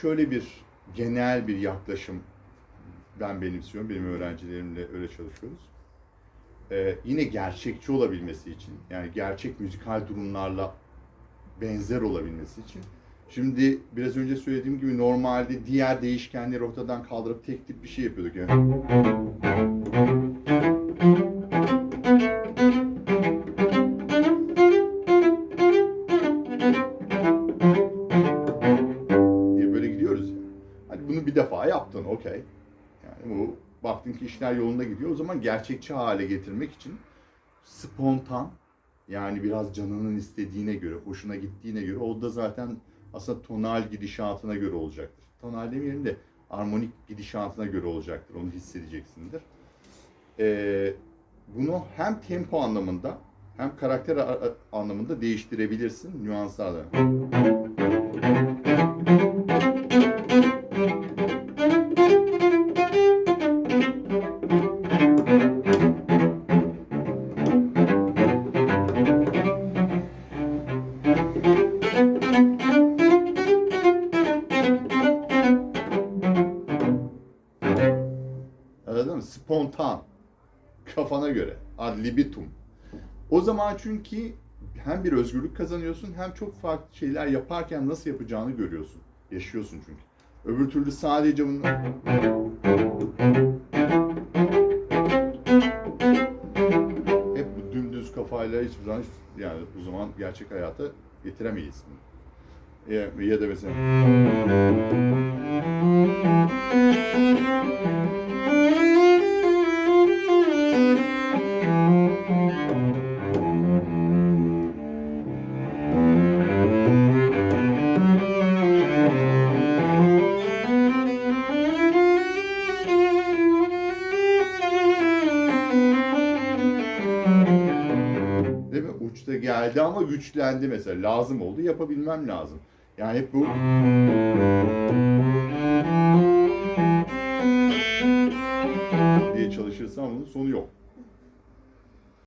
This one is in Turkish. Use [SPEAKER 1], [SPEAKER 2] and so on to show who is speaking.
[SPEAKER 1] şöyle bir genel bir yaklaşım ben benimsiyorum. Benim öğrencilerimle öyle çalışıyoruz. Ee, yine gerçekçi olabilmesi için, yani gerçek müzikal durumlarla benzer olabilmesi için. Şimdi biraz önce söylediğim gibi normalde diğer değişkenleri ortadan kaldırıp tek tip bir şey yapıyorduk. Yani. Bunu bir defa yaptın, okey. Yani bu baktın ki işler yolunda gidiyor. O zaman gerçekçi hale getirmek için spontan yani biraz canının istediğine göre, hoşuna gittiğine göre o da zaten aslında tonal gidişatına göre olacaktır. Tonal demeyelim de armonik gidişatına göre olacaktır. Onu hissedeceksindir. Ee, bunu hem tempo anlamında hem karakter anlamında değiştirebilirsin nüanslarla. Mı? Spontan. Kafana göre. Ad libitum. O zaman çünkü hem bir özgürlük kazanıyorsun hem çok farklı şeyler yaparken nasıl yapacağını görüyorsun. Yaşıyorsun çünkü. Öbür türlü sadece bunu... Hep bu dümdüz kafayla hiçbir zaman yani o zaman gerçek hayata getiremeyiz. Ya, ya da mesela geldi ama güçlendi mesela. Lazım oldu. Yapabilmem lazım. Yani hep bu diye çalışırsam bunun sonu yok.